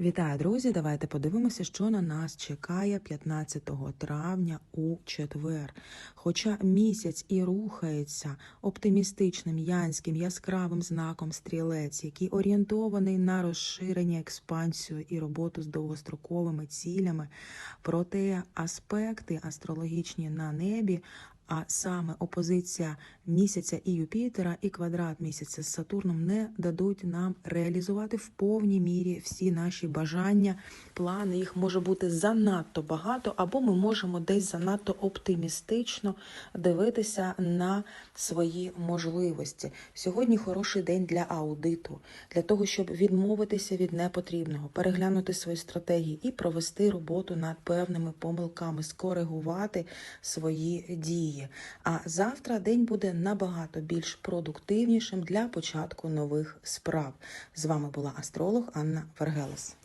Вітаю, друзі! Давайте подивимося, що на нас чекає 15 травня у четвер. Хоча місяць і рухається оптимістичним янським яскравим знаком стрілець, який орієнтований на розширення, експансію і роботу з довгостроковими цілями, проте аспекти астрологічні на небі. А саме опозиція місяця і Юпітера і квадрат місяця з Сатурном не дадуть нам реалізувати в повній мірі всі наші бажання, плани. Їх може бути занадто багато, або ми можемо десь занадто оптимістично дивитися на свої можливості. Сьогодні хороший день для аудиту, для того, щоб відмовитися від непотрібного, переглянути свої стратегії і провести роботу над певними помилками, скоригувати свої дії. А завтра день буде набагато більш продуктивнішим для початку нових справ. З вами була астролог Анна Вергелес.